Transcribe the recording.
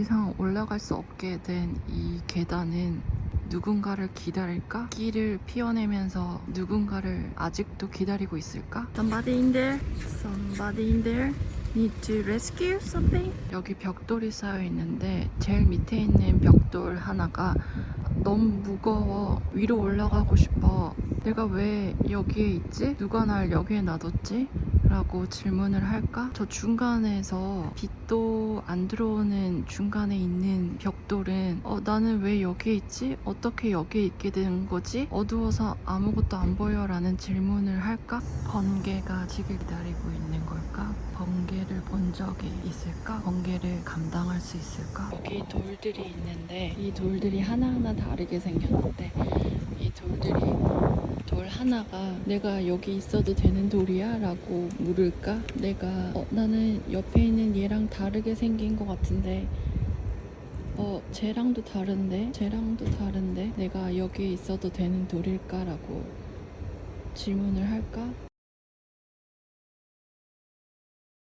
이상 올라갈 수 없게 된 이 계단은 누군가를 기다릴까? 끼를 피워내면서 누군가를 아직도 기다리고 있을까? Somebody in there? Somebody in there? Need to rescue something? 여기 벽돌이 쌓여 있는데 제일 밑에 있는 벽돌 하나가 너무 무거워 위로 올라가고 싶어 내가 왜 여기에 있지? 누가 날 여기에 놔뒀지? 라고 질문을 할까? 저 중간에서 빛도 안 들어오는 중간에 있는 벽돌은 어, 나는 왜 여기에 있지? 어떻게 여기에 있게 된 거지? 어두워서 아무것도 안 보여 라는 질문을 할까? 번개가 지금 기다리고 있는 걸까? 번개를 본 적이 있을까? 번개를 감당할 수 있을까? 여기 돌들이 있는데 이 돌들이 하나하나 다르게 생겼는데 이 돌들이 돌 하나가 내가 여기 있어도 되는 돌이야? 라고 물을까? 내가 어, 나는 옆에 있는 얘랑 다르게 생긴 것 같은데 어, 쟤랑도 다른데? 쟤랑도 다른데? 내가 여기 있어도 되는 돌일까? 라고 질문을 할까?